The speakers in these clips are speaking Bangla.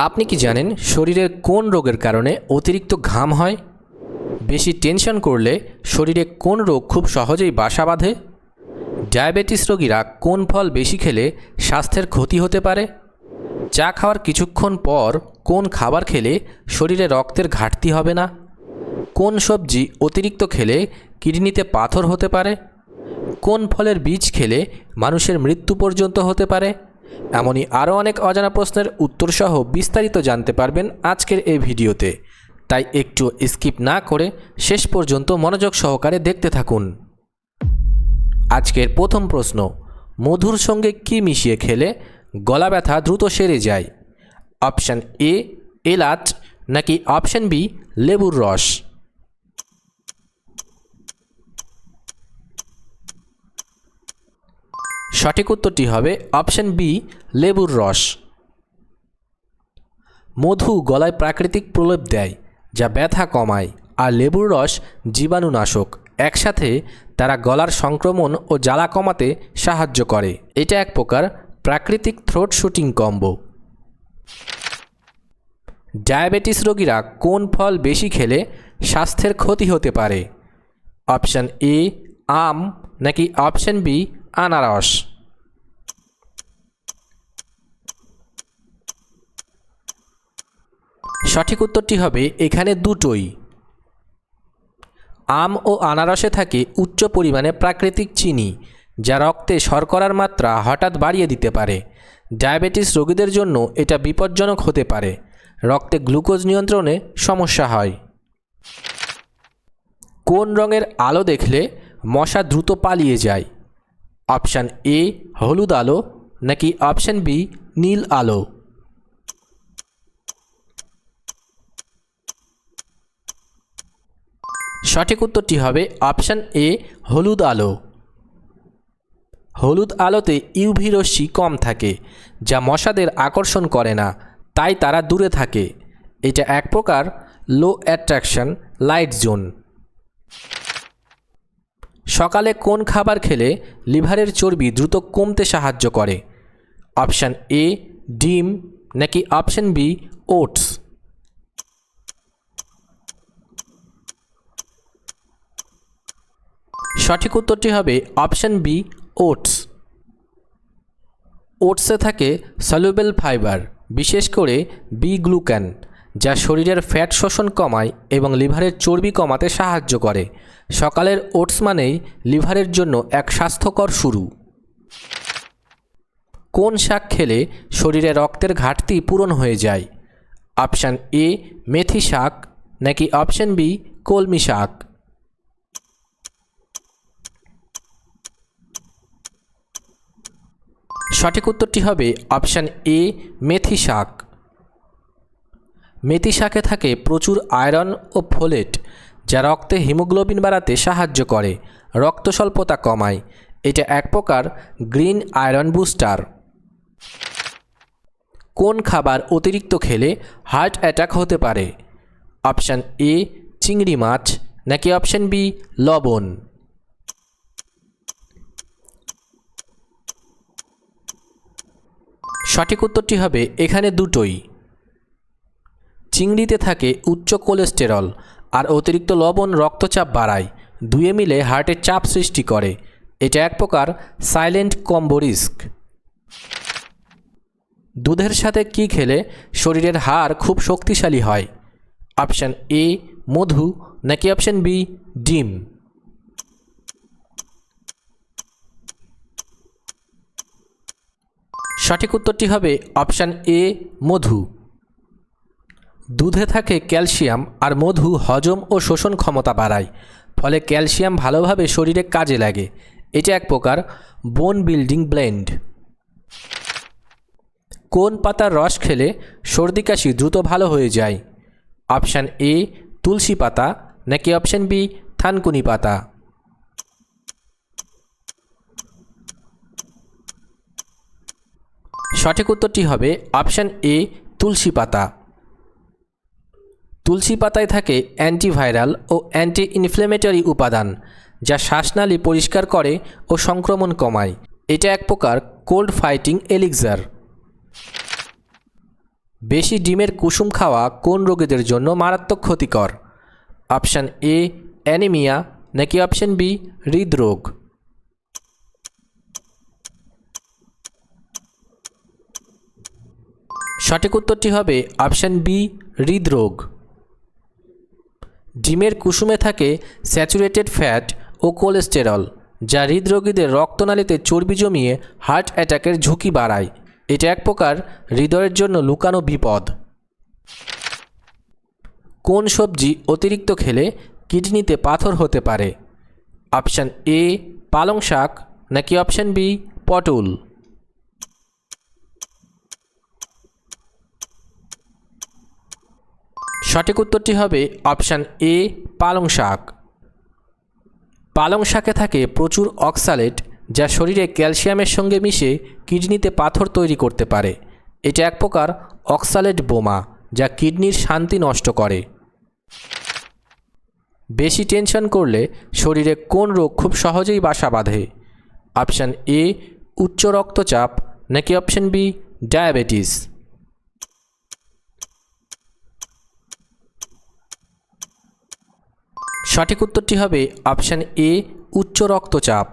আপনি কি জানেন শরীরের কোন রোগের কারণে অতিরিক্ত ঘাম হয়? বেশি টেনশন করলে শরীরে কোন রোগ খুব সহজেই বাসা বাঁধে? ডায়াবেটিস রোগীরা কোন ফল বেশি খেলে স্বাস্থ্যের ক্ষতি হতে পারে? চা খাওয়ার কিছুক্ষণ পর কোন খাবার খেলে শরীরে রক্তের ঘাটতি হবে না? কোন সবজি অতিরিক্ত খেলে কিডনিতে পাথর হতে পারে? কোন ফলের বীজ খেলে মানুষের মৃত্যু পর্যন্ত হতে পারে? এমনই আরও অনেক অজানা প্রশ্নের উত্তরসহ বিস্তারিত জানতে পারবেন আজকের এই ভিডিওতে। তাই একটু স্কিপ না করে শেষ পর্যন্ত মনোযোগ সহকারে দেখতে থাকুন। আজকের প্রথম প্রশ্ন, মধুর সঙ্গে কি মিশিয়ে খেলে গলা ব্যথা দ্রুত সেরে যায়? অপশান এ, এলাচ, নাকি অপশান বি, লেবুর রস? সঠিক উত্তরটি হবে অপশান বি, লেবুর রস। মধু গলায় প্রাকৃতিক প্রলেপ দেয়, যা ব্যথা কমায়, আর লেবুর রস জীবাণুনাশক। একসাথে তারা গলার সংক্রমণ ও জ্বালা কমাতে সাহায্য করে। এটা এক প্রকার প্রাকৃতিক থ্রোট শুটিং কম্বো ডায়াবেটিস রোগীরা কোন ফল বেশি খেলে স্বাস্থ্যের ক্ষতি হতে পারে? অপশান এ, আম, নাকি অপশান বি, আনারস? সঠিক উত্তরটি হবে এখানে দুটোই। আম ও আনারসে থাকে উচ্চ পরিমাণে প্রাকৃতিক চিনি, যা রক্তে শর্করার মাত্রা হঠাৎ বাড়িয়ে দিতে পারে। ডায়াবেটিস রোগীদের জন্য এটা বিপজ্জনক হতে পারে। রক্তে গ্লুকোজ নিয়ন্ত্রণে সমস্যা হয়। কোন রঙের আলো দেখলে মশা দ্রুত পালিয়ে যায়? অপশান এ হলুদ আলো, নাকি অপশান বি নীল আলো? সঠিক উত্তরটি হবে অপশান এ, হলুদ আলো। হলুদ আলোতে ইউভি রশ্মি কম থাকে, যা মশাদের আকর্ষণ করে না, তাই তারা দূরে থাকে। এটা এক প্রকার লো অ্যাট্রাকশন লাইট জোন সকালে কোন খাবার খেলে লিভারের চর্বি দ্রুত কমতে সাহায্য করে? অপশান এ, ডিম, নাকি অপশান বি, ওটস? সঠিক উত্তরটি হবে অপশান বি, ওটস। ওটসে থাকে সলিউবেল ফাইবার, বিশেষ করে বি গ্লুক্যান যা শরীরের ফ্যাট শোষণ কমায় এবং লিভারের চর্বি কমাতে সাহায্য করে। সকালের ওটস মানেই লিভারের জন্য এক স্বাস্থ্যকর শুরু। কোন শাক খেলে শরীরে রক্তের ঘাটতি পূরণ হয়ে যায়? অপশান এ, মেথি শাক, নাকি অপশান বি, কলমি শাক? সঠিক উত্তরটি হবে অপশান এ, মেথি শাক। মেথি শাকে থাকে প্রচুর আয়রন ও ফোলেট, যা রক্তে হিমোগ্লোবিন বাড়াতে সাহায্য করে, রক্ত স্বল্পতা কমায়। এটা এক প্রকার গ্রিন আয়রন বুস্টার। কোন খাবার অতিরিক্ত খেলে হার্ট অ্যাটাক হতে পারে? অপশান এ, চিংড়ি মাছ, নাকি অপশান বি, লবণ? সঠিক উত্তরটি হবে এখানে দুটোই। চিংড়িতে থাকে উচ্চ কোলেস্টেরল আর অতিরিক্ত লবণ, রক্তচাপ বাড়ায়। দুয়ে মিলে হার্টের চাপ সৃষ্টি করে। এটা এক প্রকার সাইলেন্ট কম্বো রিস্ক। দুধের সাথে কি খেলে শরীরের হাড় খুব শক্তিশালী হয়? অপশান এ, মধু, নাকি অপশান বি, ডিম? সঠিক উত্তরটি হবে অপশান এ, মধু। দুধে থাকে ক্যালসিয়াম আর মধু হজম ও শোষণ ক্ষমতা বাড়ায়, ফলে ক্যালসিয়াম ভালোভাবে শরীরে কাজে লাগে। এটা এক প্রকার বোন বিল্ডিং ব্লেন্ড। কোন পাতার রস খেলে সর্দি কাশি দ্রুত ভালো হয়ে যায়? অপশান এ, তুলসী পাতা, নাকি অপশান বি, থানকুনি পাতা? সঠিক উত্তরটি হবে অপশান এ, তুলসী পাতা। তুলসী পাতায় থাকে অ্যান্টিভাইরাল ও অ্যান্টি ইনফ্লেমেটরি উপাদান, যা শ্বাসনালী পরিষ্কার করে ও সংক্রমণ কমায়। এটা এক প্রকার কোল্ড ফাইটিং এলিক্সার। বেশি ডিমের কুসুম খাওয়া কোন রোগীদের জন্য মারাত্মক ক্ষতিকর? অপশান এ, অ্যানিমিয়া, নাকি অপশান বি, হৃদরোগ? সঠিক উত্তরটি হবে অপশান বি, হৃদরোগ। ডিমের কুসুমে থাকে স্যাচুরেটেড ফ্যাট ও কোলেস্টেরল, যা হৃদরোগীদের রক্তনালীতে চর্বি জমিয়ে হার্ট অ্যাটাকের ঝুঁকি বাড়ায়। এটা এক প্রকার হৃদয়ের জন্য লুকানো বিপদ। কোন সবজি অতিরিক্ত খেলে কিডনিতে পাথর হতে পারে? অপশান এ, পালং শাক, নাকি অপশান বি, পটল? সঠিক উত্তরটি হবে অপশান এ, পালং শাক। পালং শাকে থাকে প্রচুর অক্সালেট যা শরীরে ক্যালসিয়ামের সঙ্গে মিশে কিডনিতে পাথর তৈরি করতে পারে। এটা এক প্রকার অক্সালেট বোমা যা কিডনির শান্তি নষ্ট করে। বেশি টেনশন করলে শরীরে কোন রোগ খুব সহজেই বাসা বাঁধে। অপশান এ, উচ্চ রক্তচাপ নাকি অপশান বি, ডায়াবেটিস। সঠিক উত্তরটি হবে অপশান এ, উচ্চ রক্তচাপ।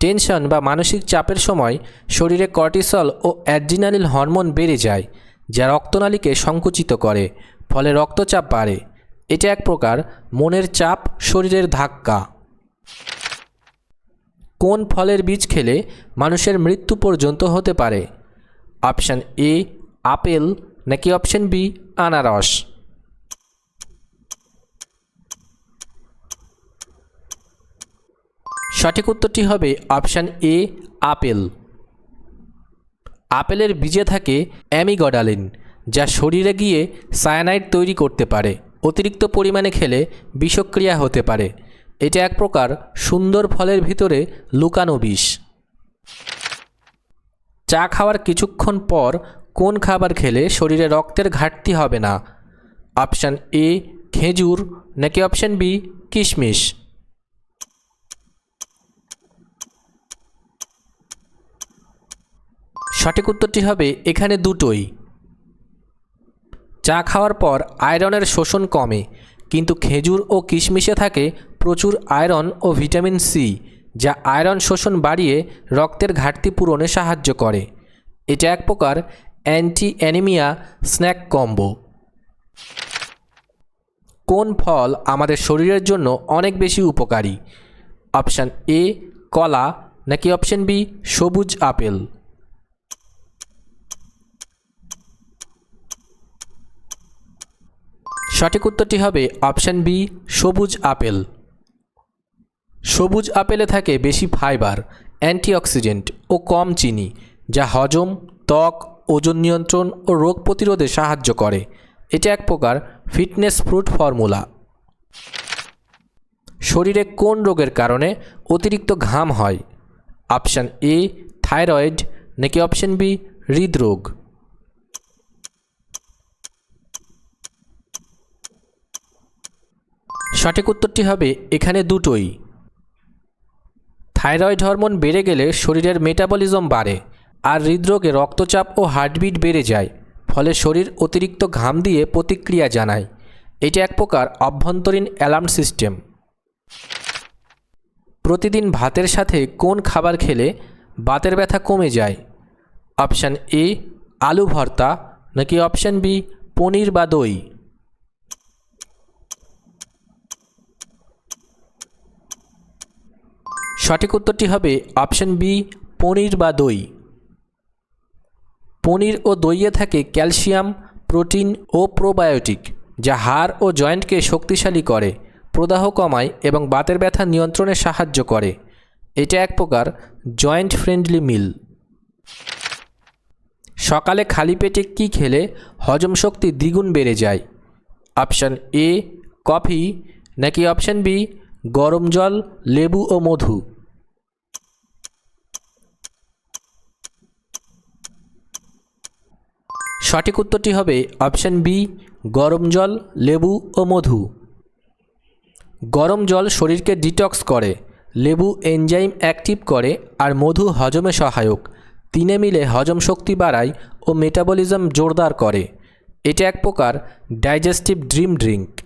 টেনশন বা মানসিক চাপের সময় শরীরে কর্টিসল ও অ্যাড্রিনালিন হরমোন বেড়ে যায়, যা রক্তনালীকে সংকুচিত করে, ফলে রক্তচাপ বাড়ে। এটা এক প্রকার মনের চাপ, শরীরের ধাক্কা। কোন ফলের বীজ খেলে মানুষের মৃত্যু পর্যন্ত হতে পারে? অপশান এ, আপেল, নাকি অপশান বি, আনারস? সঠিক উত্তরটি হবে অপশান এ, আপেল। আপেলের বীজে থাকে অ্যামিগডালিন, যা শরীরে গিয়ে সায়ানাইড তৈরি করতে পারে, অতিরিক্ত পরিমাণে খেলে বিষক্রিয়া হতে পারে। এটা এক প্রকার সুন্দর ফলের ভিতরে লুকানো বিষ। চা খাওয়ার কিছুক্ষণ পর কোন খাবার খেলে শরীরে রক্তের ঘাটতি হবে না? অপশান এ, খেজুর, নাকি অপশান বি, কিশমিশ? সঠিক উত্তরটি হবে এখানে দুটোই। চা খাওয়ার পর আয়রনের শোষণ কমে, কিন্তু খেজুর ও কিশমিশে থাকে প্রচুর আয়রন ও ভিটামিন সি, যা আয়রন শোষণ বাড়িয়ে রক্তের ঘাটতি পূরণে সাহায্য করে। এটা এক প্রকার অ্যান্টি অ্যানিমিয়া স্ন্যাক কম্বো। কোন ফল আমাদের শরীরের জন্য অনেক বেশি উপকারী? অপশান এ, কলা, নাকি অপশান বি, সবুজ আপেল? সঠিক উত্তরটি হবে অপশান বি, সবুজ আপেল। সবুজ আপেলে থাকে বেশি ফাইবার, অ্যান্টিঅক্সিডেন্ট ও কম চিনি, যা হজম, ত্বক, ওজন নিয়ন্ত্রণ ও রোগ প্রতিরোধে সাহায্য করে। এটা এক প্রকার ফিটনেস ফ্রুট ফর্মুলা। শরীরে কোন রোগের কারণে অতিরিক্ত ঘাম হয়? অপশান এ, থাইরয়েড, নাকি অপশান বি, হৃদরোগ? সঠিক উত্তরটি হবে এখানে দুটোই। থাইরয়েড হরমোন বেড়ে গেলে শরীরের মেটাবলিজম বাড়ে আর হৃদরোগে রক্তচাপ ও হার্টবিট বেড়ে যায়, ফলে শরীর অতিরিক্ত ঘাম দিয়ে প্রতিক্রিয়া জানায়। এটা এক প্রকার অভ্যন্তরীণ অ্যালার্ম সিস্টেম। প্রতিদিন ভাতের সাথে কোন খাবার খেলে বাতের ব্যথা কমে যায়? অপশান এ, আলু ভর্তা, নাকি অপশান বি, পনির বা দই? সঠিক উত্তরটি হবে অপশন বি, পনির বা দই। পনির ও দইয়ে থাকে ক্যালসিয়াম, প্রোটিন ও প্রোবায়োটিক, যা হাড় ও জয়েন্টকে শক্তিশালী করে, প্রদাহ কমায় এবং বাতের ব্যথা নিয়ন্ত্রণে সাহায্য করে। এটা এক প্রকার জয়েন্ট ফ্রেন্ডলি মিল। সকালে খালি পেটে কী খেলে হজম শক্তি দ্বিগুণ বেড়ে যায়? অপশান এ, কফি, নাকি অপশান বি, গরম জল, লেবু ও মধু? সঠিক উত্তরটি হবে অপশান বি, গরম জল, লেবু ও মধু। গরম জল শরীরকে ডিটক্স করে, লেবু এনজাইম অ্যাক্টিভ করে আর মধু হজমে সহায়ক। তিনে মিলে হজম শক্তি বাড়ায় ও মেটাবলিজম জোরদার করে। এটা এক প্রকার ডাইজেস্টিভ ড্রিম ড্রিঙ্ক।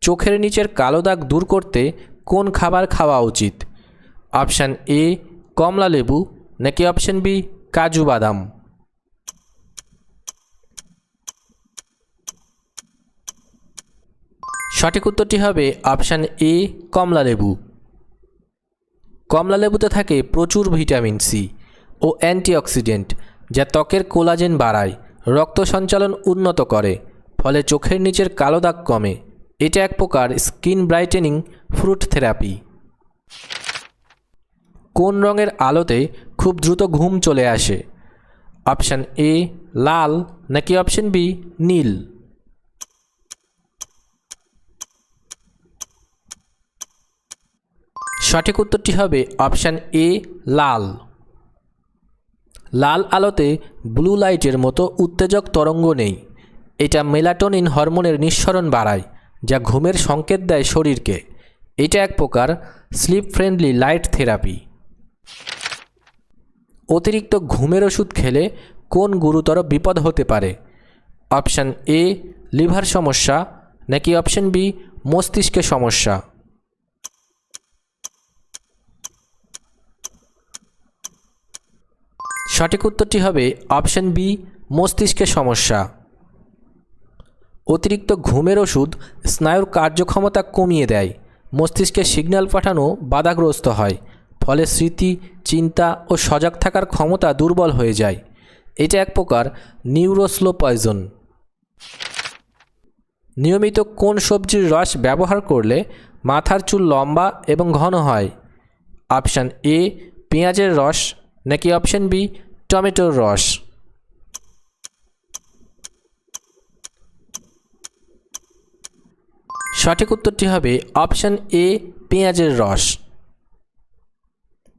চোখের নিচের কালো দাগ দূর করতে কোন খাবার খাওয়া উচিত? অপশান এ, কমলা লেবু, নাকি অপশান বি, কাজু বাদাম? সঠিক উত্তরটি হবে অপশান এ কমলালেবু কমলালেবুতে থাকে প্রচুর ভিটামিন সি ও অ্যান্টিঅক্সিডেন্ট যা ত্বকের কোলাজেন বাড়ায়, রক্ত সঞ্চালন উন্নত করে, ফলে চোখের নিচের কালো দাগ কমে। এটা এক প্রকার স্কিন ব্রাইটেনিং ফ্রুট থেরাপি। কোন রঙের আলোতে খুব দ্রুত ঘুম চলে আসে? অপশান এ, লাল নাকি অপশান বি, নীল? সঠিক উত্তরটি হবে অপশান এ, লাল। লাল আলোতে ব্লু লাইটের মতো উত্তেজক তরঙ্গ নেই। এটা মেলাটোনিন হরমোনের নিঃসরণ বাড়ায়, যা ঘুমের সংকেত দেয় শরীরকে। এটা এক প্রকার স্লিপ ফ্রেন্ডলি লাইট থেরাপি। অতিরিক্ত ঘুমের ওষুধ খেলে কোন গুরুতর বিপদ হতে পারে? অপশান এ, লিভার সমস্যা, নাকি অপশান বি মস্তিষ্কের সমস্যা? সঠিক উত্তরটি হবে অপশন বি মস্তিষ্কের সমস্যা। অতিরিক্ত ঘুমের ওষুধ স্নায়ুর কার্যক্ষমতা কমিয়ে দেয়। মস্তিষ্কে সিগন্যাল পাঠানো বাধাগ্রস্ত হয়, ফলে স্মৃতি, চিন্তা ও সজাগ থাকার ক্ষমতা দুর্বল হয়ে যায়। এটা এক প্রকার নিউরোস্লো পয়জন নিয়মিত কোন সবজির রস ব্যবহার করলে মাথার চুল লম্বা এবং ঘন হয়? অপশান এ, পেঁয়াজের রস, নাকি অপশন বি টমেটোর রস। সঠিক উত্তরটি হবে অপশন এ, পেঁয়াজের রস।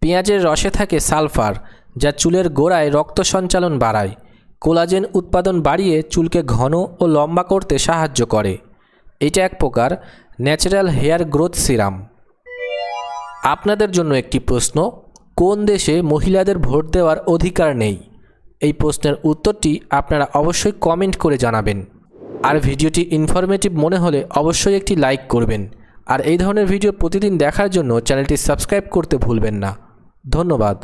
পেঁয়াজের রসে থাকে সালফার, যা চুলের গোড়ায় রক্ত সঞ্চালন বাড়ায়। কোলাজেন উৎপাদন বাড়িয়ে চুলকে ঘন ও লম্বা করতে সাহায্য করে। এটা এক প্রকার ন্যাচারাল হেয়ার গ্রোথ সিরাম। আপনাদের জন্য একটি প্রশ্ন কোন দেশে মহিলাদের ভোট দেওয়ার অধিকার নেই? এই প্রশ্নের উত্তরটি আপনারা অবশ্যই কমেন্ট করে জানাবেন। আর ভিডিওটি ইনফরমেটিভ মনে হলে অবশ্যই একটি লাইক করবেন। আর এই ধরনের ভিডিও প্রতিদিন দেখার জন্য চ্যানেলটি সাবস্ক্রাইব করতে ভুলবেন না। ধন্যবাদ।